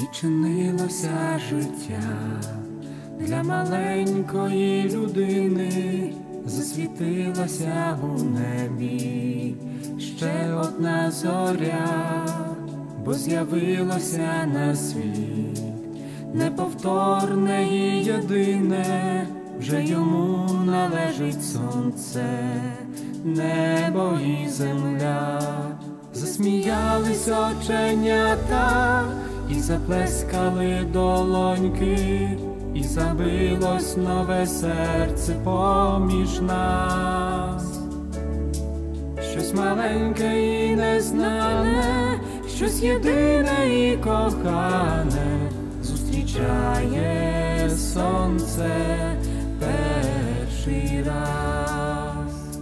Відчинилося життя для маленької людини, засвітилася у небі. Ще одна зоря, бо з'явилося на світ. Неповторне і єдине, вже йому належить сонце, небо і земля, засміялись оченята і заплескали долоньки, і забилось нове серце поміж нас, щось маленьке і незнане, щось єдине і кохане, зустрічає сонце перший раз.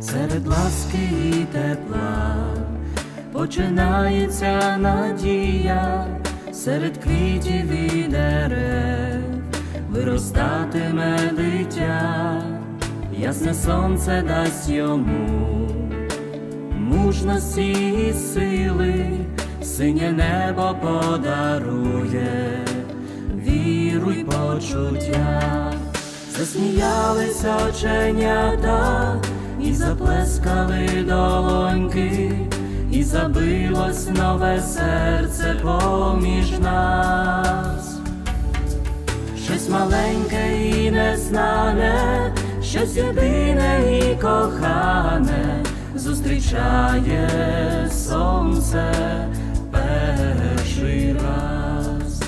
Серед ласки і тепла починається надія, серед квітів і дерев. Виростатиме дитя, ясне сонце дасть йому. Мужності і сили, синє небо подарує, віру й почуття, засміялися оченята і заплескали долоньки, і забилось нове серце поміж нас, щось маленьке і незнане, щось єдине і кохане, зустрічає сонце перший раз.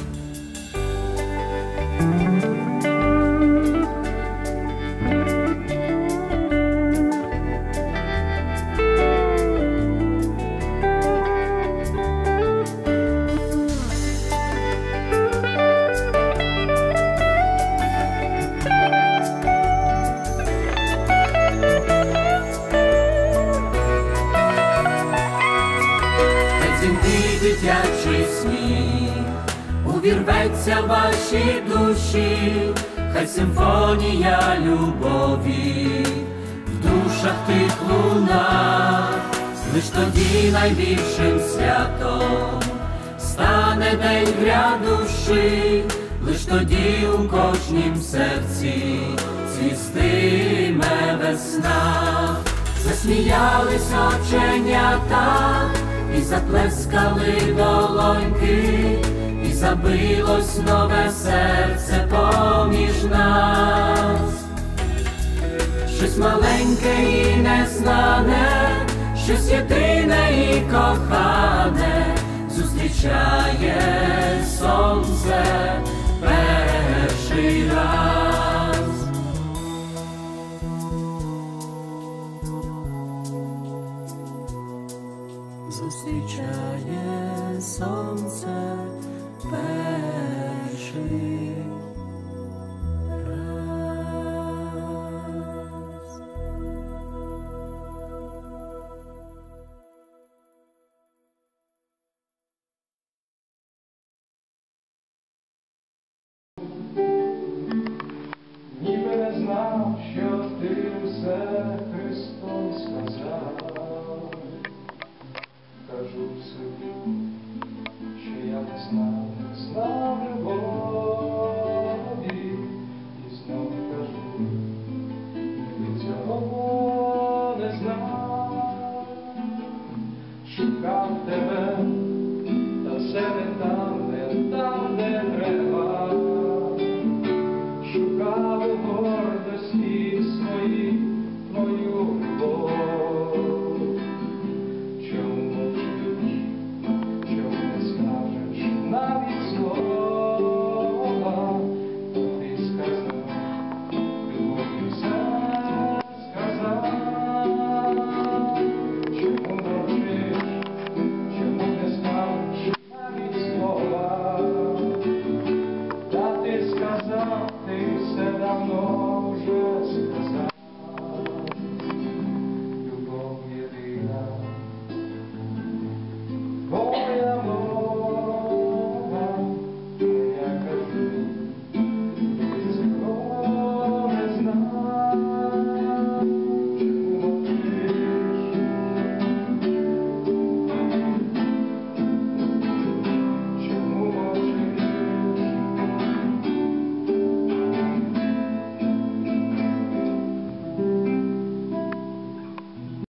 Увірветься в ваші душі, хай симфонія любові в душах тих луна, лиш тоді найбільшим святом стане день грядущий, лиш тоді у кожнім серці цвістиме весна, засміялись оченята і заплескали долоньки, забилось нове серце поміж нас, щось маленьке і незнане, щось єдине і кохане, зустрічає сонце перший раз. зустрічає сонце перший раз. Ніби не знав. Кажу собі, що я не знав, знав.